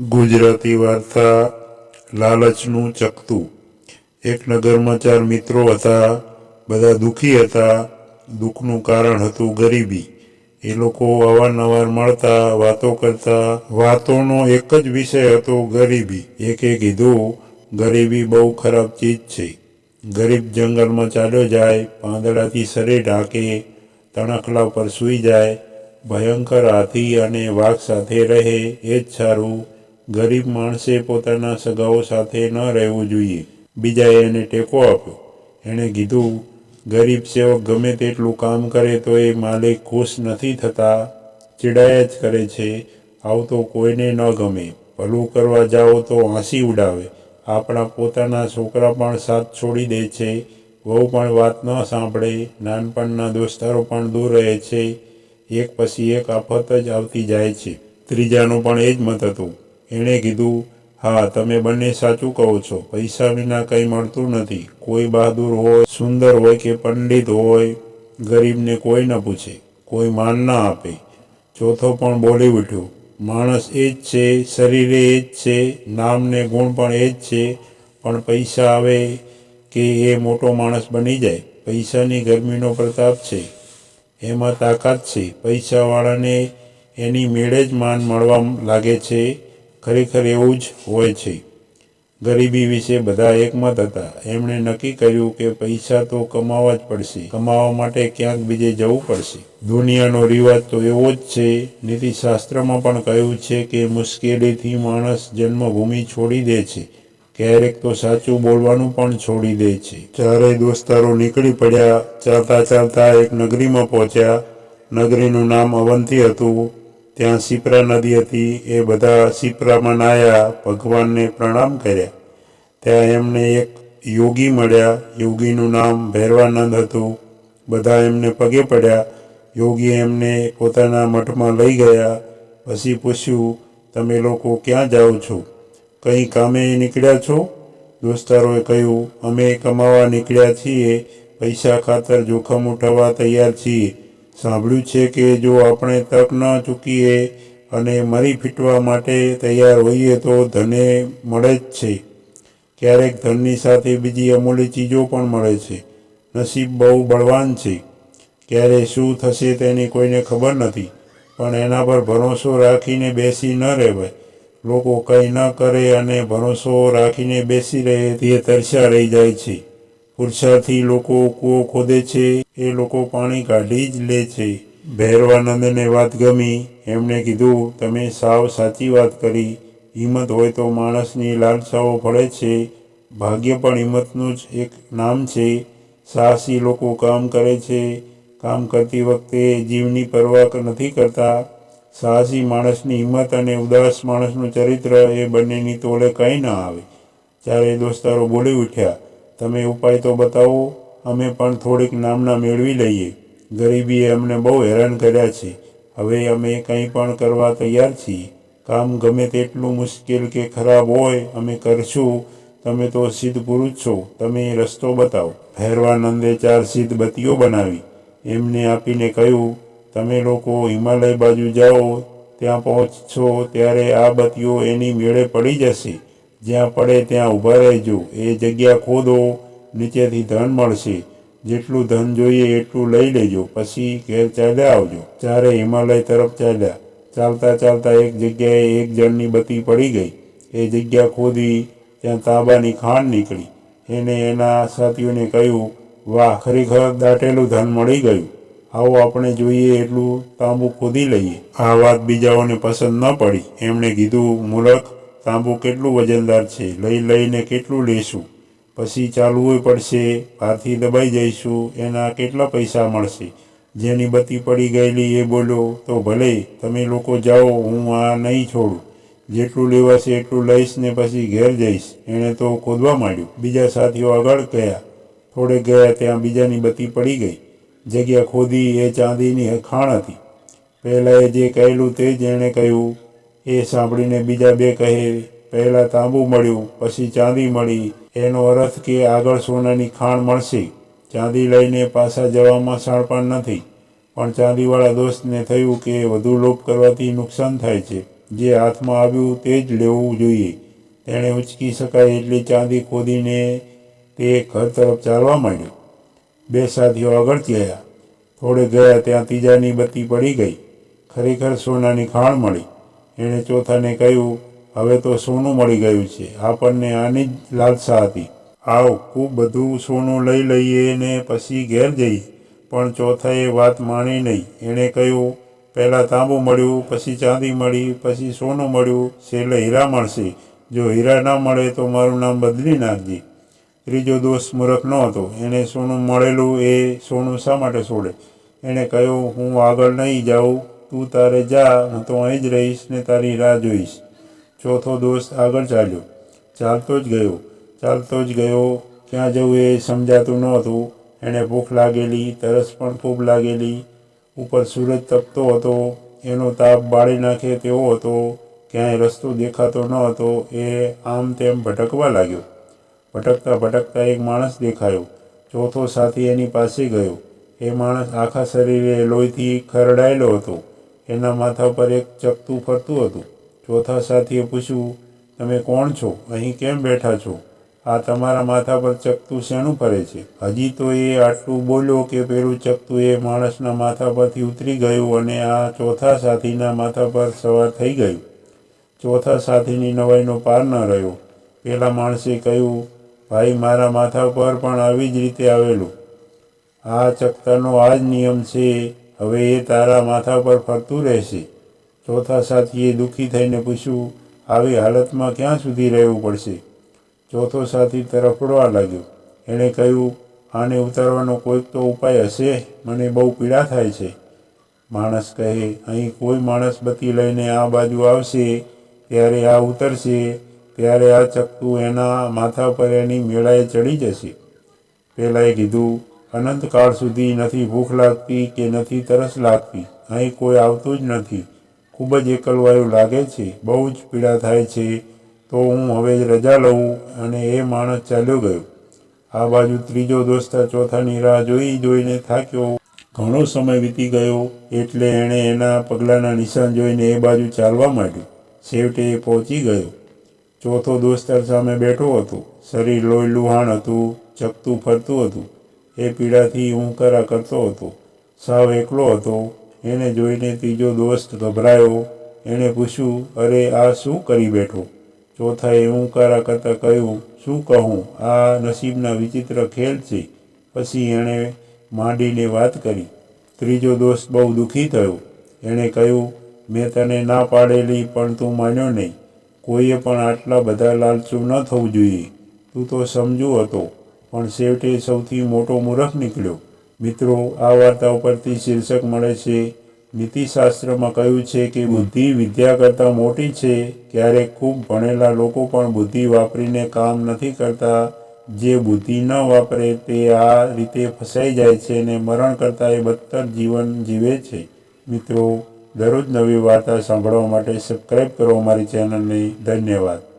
ગુજરાતી વાર્તા લાલચનું ચકતું. એક નગરમાં ચાર મિત્રો હતા, બધા દુઃખી હતા. દુઃખનું કારણ હતું ગરીબી. એ લોકો અવારનવાર મળતા, વાતો કરતા. વાતોનો એક જ વિષય હતો ગરીબી. એકે કીધું, ગરીબી બહુ ખરાબ ચીજ છે. ગરીબ જંગલમાં ચાલ્યો જાય, પાંદડાથી શરીર ઢાંકે, તણખલા પર સૂઈ જાય, ભયંકર હાથી અને વાઘ સાથે રહે, એ જ સારું. ગરીબ માણસે પોતાના સગાઓ સાથે ન રહેવું જોઈએ. બીજાએ એને ટેકો આપ્યો. એણે કીધું, ગરીબ સેવક ગમે તેટલું કામ કરે તો એ માલિક ખુશ નથી થતા. ચીડાયા જ કરે છે. આવું તો કોઈને ન ગમે. ભલું કરવા જાઓ તો હાંસી ઉડાવે. આપણા પોતાના છોકરા પણ સાથ છોડી દે છે. વહુ પણ વાત ન સાંભળે. નાનપણના દોસ્તારો પણ દૂર રહે છે. એક પછી એક આફત જ આવતી જાય છે. ત્રીજાનું પણ એ જ મત હતું. એણે કીધું, હા, તમે બંને સાચું કહો છો. પૈસા વિના કંઈ મળતું નથી. કોઈ બહાદુર હોય, સુંદર હોય કે પંડિત હોય, ગરીબને કોઈ ન પૂછે, કોઈ માન ના આપે. ચોથો પણ બોલી ઉઠ્યો, માણસ એ જ છે, શરીરે એ જ છે, નામને ગુણ પણ એ જ છે, પણ પૈસા આવે કે એ મોટો માણસ બની જાય? પૈસાની ગરમીનો પ્રતાપ છે, એમાં તાકાત છે. પૈસાવાળાને એની મેળે જ માન મળવા લાગે છે. ખરેખર એવું જ હોય છે. ગરીબી વિશે બધા એકમત હતા. એમણે નક્કી કર્યું કે પૈસા તો કમાવા જ પડશે. કમાવા માટે ક્યાંક બીજે જવું પડશે. દુનિયાનો રિવાજ તો એવો જ છે. નીતિશાસ્ત્રમાં પણ કહ્યું છે કે મુશ્કેલીથી માણસ જન્મભૂમિ છોડી દે છે. ક્યારેક તો સાચું બોલવાનું પણ છોડી દે છે. ચારેય દોસ્તારો નીકળી પડ્યા. ચાલતા ચાલતા એક નગરીમાં પહોંચ્યા. નગરીનું નામ અવંતી હતું. ત્યાં શિપ્રા નદી હતી, એ બધા શિપ્રામાં નાયા ભગવાનને પ્રણામ કર્યા. ત્યાં એમને એક યોગી મળ્યા, યોગીનું નામ ભૈરવાનંદ હતું. બધા એમને પગે પડ્યા. યોગી એમને પોતાના મઠમાં લઈ ગયા. પછી પૂછ્યું, તમે લોકો ક્યાં જાઓ છો? કંઈ કામે નીકળ્યા છો? દોસ્તારોએ કહ્યું, અમે કમાવા નીકળ્યા છીએ. પૈસા ખાતર જોખમ ઉઠાવવા તૈયાર છીએ. સાંભળ્યું છે કે જો આપણે તક ન ચૂકીએ અને મરી ફીટવા માટે તૈયાર હોઈએ તો ધને મળે જ છે. ક્યારેક ધનની સાથે બીજી અમૂલ્ય ચીજો પણ મળે છે. નસીબ બહુ બળવાન છે. ક્યારે શું થશે તેની કોઈને ખબર નથી, પણ એના પર ભરોસો રાખીને બેસી ન રહેવાય. લોકો કંઈ ન કરે અને ભરોસો રાખીને બેસી રહે તે તરસ્યા રહી જાય છે. પુરુષાર્થી લોકો કૂવો ખોદે છે, એ લોકો પાણી કાઢી જ લે છે. ભૈરવાનંદને વાત ગમી, એમણે કીધું, તમે સાવ સાચી વાત કરી. હિંમત હોય તો માણસની લાલસાઓ ફળે છે. ભાગ્ય પણ હિંમતનું જ એક નામ છે. સાહસી લોકો કામ કરે છે. કામ કરતી વખતે જીવની પરવા નથી કરતા. સાહસી માણસની હિંમત અને ઉદાસ માણસનું ચરિત્ર એ બંનેની તોલે કંઈ ન આવે. ચારે દોસ્તારો બોલી ઉઠ્યા તમે ઉપાય તો બતાવો, અમે પણ થોડીક નામના મેળવી લઈએ. ગરીબીએ અમને બહુ હેરાન કર્યા છે. હવે અમે કંઈ પણ કરવા તૈયાર છીએ. કામ ગમે તેટલું મુશ્કેલ કે ખરાબ હોય, અમે કરશું. તમે તો સિદ્ધ પુરુષ છો, તમે રસ્તો બતાવો. ભૈરવાનંદે ચાર સિદ્ધ બત્તીઓ બનાવી. એમને આપીને કહ્યું, તમે લોકો હિમાલય બાજુ જાઓ, ત્યાં પહોંચશો, ત્યારે આ બત્તીઓ એની મેળે પડી જશે. જ્યાં પડે ત્યાં ઊભા રહેજો. એ જગ્યા ખોદો, નીચેથી ધન મળશે. જેટલું ધન જોઈએ એટલું લઈ લેજો. પછી ઘેર ચાલ્યા આવજો. ચારે હિમાલય તરફ ચાલ્યા. ચાલતા ચાલતા એક જગ્યાએ એક જણની બત્તી પડી ગઈ. એ જગ્યા ખોદી, ત્યાં તાંબાની ખાંડ નીકળી. એને એના સાથીઓને કહ્યું, વાહ, ખરેખર દાટેલું ધન મળી ગયું. આવો આપણે જોઈએ એટલું તાંબુ ખોદી લઈએ. આ વાત બીજાઓને પસંદ ન પડી. એમણે કીધું મૂર્ખ તાંબુ કેટલું વજનદાર છે, લઈ લઈને કેટલું લેશું? પછી ચાલવું પડશે, બહારથી દબાઈ જઈશું, એના કેટલા પૈસા મળશે? જેની બત્તી પડી ગયેલી એ બોલ્યો, તો ભલે, તમે લોકો જાઓ, હું આ નહીં છોડું. જેટલું લેવાશે એટલું લઈશ ને પછી ઘેર જઈશ. એણે તો ખોદવા માંડ્યું. બીજા સાથીઓ આગળ ગયા. થોડે ગયા ત્યાં બીજાની બત્તી પડી ગઈ. જગ્યા ખોદી, એ ચાંદીની ખાણ હતી. પહેલાં એ જે કહેલું તે જ એણે કહ્યું એ સાંભળીને બીજા બે કહે, પહેલાં તાંબુ મળ્યું, પછી ચાંદી મળી. એનો અર્થ કે આગળ સોનાની ખાણ મળશે. ચાંદી લઈને પાછા જવામાં સાણપાણ નથી. પણ ચાંદીવાળા દોસ્તને થયું કે વધુ લોભ કરવાથી નુકસાન થાય છે. જે હાથમાં આવ્યું તે જ લેવું જોઈએ. તેણે ઉચકી શકાય એટલી ચાંદી ખોદીને તે ઘર તરફ ચાલવા માંડ્યો. બે સાથીઓ આગળ ગયા થોડે ગયા ત્યાં ત્રીજાની બત્તી પડી ગઈ. ખરેખર સોનાની ખાણ મળી. એણે ચોથાને કહ્યું, હવે તો સોનું મળી ગયું છે. આપણને આની જ લાલસા હતી. આવ, ખૂબ બધું સોનું લઈ લઈએ ને પછી ઘેર જઈએ. પણ ચોથાએ વાત માની નહીં. એણે કહ્યું, પહેલાં તાંબુ મળ્યું, પછી ચાંદી મળી, પછી સોનું મળ્યું. છેલ્લે હીરા મળશે. જો હીરા ના મળે તો મારું નામ બદલી નાખજે. ત્રીજો દોસ્ત મૂર્ખ ન હતો. એણે સોનું મળેલું એ સોનું શા માટે છોડે એણે કહ્યું, હું આગળ નહીં જાઉં. તું તારે જા, હું તો અહીં જ રહીશ ને તારી રાહ જોઈશ. ચોથો દોસ્ત આગળ ચાલ્યો. ચાલતો જ ગયો. ચાલતો જ ગયો. ક્યાં જવું એ સમજાતું નહોતું. એણે ભૂખ લાગેલી, તરસ પણ ખૂબ લાગેલી. ઉપર સૂરજ તપતો હતો. એનો તાપ બાળી નાખે તેવો હતો. ક્યાંય રસ્તો દેખાતો ન હતો. એ આમ તેમ ભટકવા લાગ્યો. ભટકતા ભટકતા એક માણસ દેખાયો. ચોથો સાથી એની પાસે ગયો. એ માણસ આખા શરીરે લોહીથી ખરડાયેલો હતો. એના માથા પર એક ચકતું ફરતું હતું. ચોથા સાથીએ પૂછ્યું, તમે કોણ છો? અહીં કેમ બેઠા છો? આ તમારા માથા પર ચકતું શેનું ફરે છે? હજી તો એ આટલું બોલ્યો કે પેલું ચકતું એ માણસના માથા પરથી ઉતરી ગયું અને આ ચોથા સાથીના માથા પર સવાર થઈ ગયું. ચોથા સાથીની નવાઈનો પાર ન રહ્યો. પેલા માણસે કહ્યું, ભાઈ, મારા માથા પર પણ આવી જ રીતે આવેલું. આ ચકતાનો આ જ નિયમ છે હવે એ તારા માથા પર ફરતું રહેશે. ચોથા સાથીએ દુઃખી થઈને પૂછ્યું, આવી હાલતમાં ક્યાં સુધી રહેવું પડશે? ચોથો સાથી તરફડવા લાગ્યો. એણે કહ્યું, આને ઉતારવાનો કોઈક તો ઉપાય હશે? મને બહુ પીડા થાય છે. માણસ કહે, અહીં કોઈ માણસ બત્તી લઈને આ બાજુ આવશે, ત્યારે આ ઉતરશે, ત્યારે આ ચકતું એના માથા પર એની મેળાએ ચડી જશે. પહેલાંએ કીધું અનંતકાળ સુધી નથી ભૂખ લાગતી કે નથી તરસ લાગતી. અહીં કોઈ આવતું જ નથી. ખૂબ જ એકલવાયું લાગે છે. બહુ જ પીડા થાય છે. તો હું હવે રજા લઉં અને એ માણસ ચાલ્યો ગયો. આ બાજુ ત્રીજો દોસ્ત ચોથાની રાહ જોઈ જોઈને થાક્યો. ઘણો સમય વીતી ગયો એટલે એણે એના પગલાંના નિશાન જોઈને એ બાજુ ચાલવા માંડ્યું. છેવટે એ પહોંચી ગયો. ચોથો દોસ્તર સામે બેઠો હતો. શરીર લોહી લુહાણ હતું, ચકતું ફરતું હતું. એ પીડાથી હું કરા કરતો હતો. સાવ એકલો હતો. એને જોઈને ત્રીજો દોસ્ત ગભરાયો. એણે પૂછ્યું, અરે, આ શું કરી બેઠો? ચોથાએ હું કરા કરતાં કહ્યું, શું કહું? આ નસીબના વિચિત્ર ખેલ છે. પછી એણે માંડીને વાત કરી. ત્રીજો દોસ્ત બહુ દુઃખી થયો. એણે કહ્યું, મેં તને ના પાડેલી, પણ તું માન્યો નહીં. કોઈએ પણ આટલા બધા લાલચું ન થવું જોઈએ. તું તો સમજુ હતો. પણ છેવટે સૌથી મોટો મૂર્ખ નીકળ્યો. મિત્રો, આ વાર્તા ઉપરથી શીર્ષક મળે છે, નીતિશાસ્ત્રમાં કહ્યું છે કે બુદ્ધિ વિદ્યા કરતાં મોટી છે, ક્યારેક ખૂબ ભણેલા લોકો પણ બુદ્ધિ વાપરીને કામ નથી કરતા. જે બુદ્ધિ ન વાપરે તે આ રીતે ફસાઈ જાય છે અને મરણ કરતાં એ બદતર જીવન જીવે છે. મિત્રો, દરરોજ નવી વાર્તા સાંભળવા માટે સબસ્ક્રાઈબ કરો અમારી ચેનલને ધન્યવાદ.